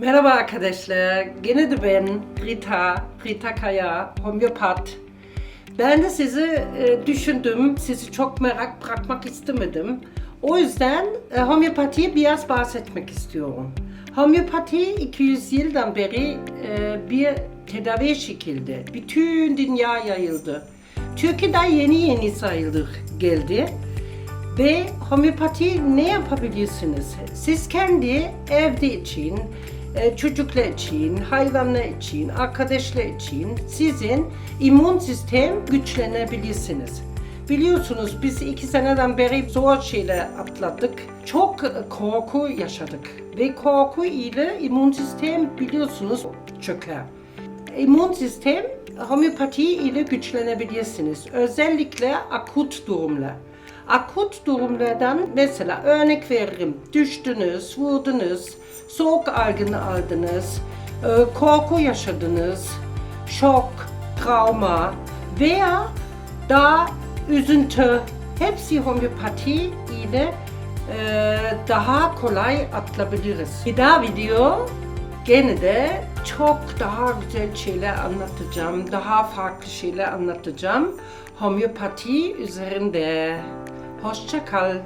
Merhaba arkadaşlar, gene de ben Rita, Rita Kaya, homeopat. Ben de sizi e, düşündüm, sizi çok merak bırakmak istemedim. O yüzden e, homeopatiye biraz bahsetmek istiyorum. Homeopati 200 yıldan beri e, bir tedavi şekilde bütün dünya yayıldı. Türkiye'de yeni yeni sayılır geldi. Ve homeopati ne yapabilirsiniz? Siz kendi evde için, e, çocuklar için, hayvanlar için, arkadaşlar için sizin immün sistem güçlenebilirsiniz. Biliyorsunuz biz iki seneden beri zor şeyler atlattık. Çok korku yaşadık. Ve korku ile immün sistem biliyorsunuz çöker. İmmün sistem homeopati ile güçlenebilirsiniz. Özellikle akut durumlar. Akut durumlardan mesela örnek veririm. Düştünüz, vurdunuz, soğuk algını aldınız, e, korku yaşadınız, şok, travma veya daha üzüntü. Hepsi homeopati ile e, daha kolay atlatabiliriz. Bir daha video gene de çok daha güzel şeyler anlatacağım. Daha farklı şeyler anlatacağım. Homeopati üzerinde. Hoşça kal.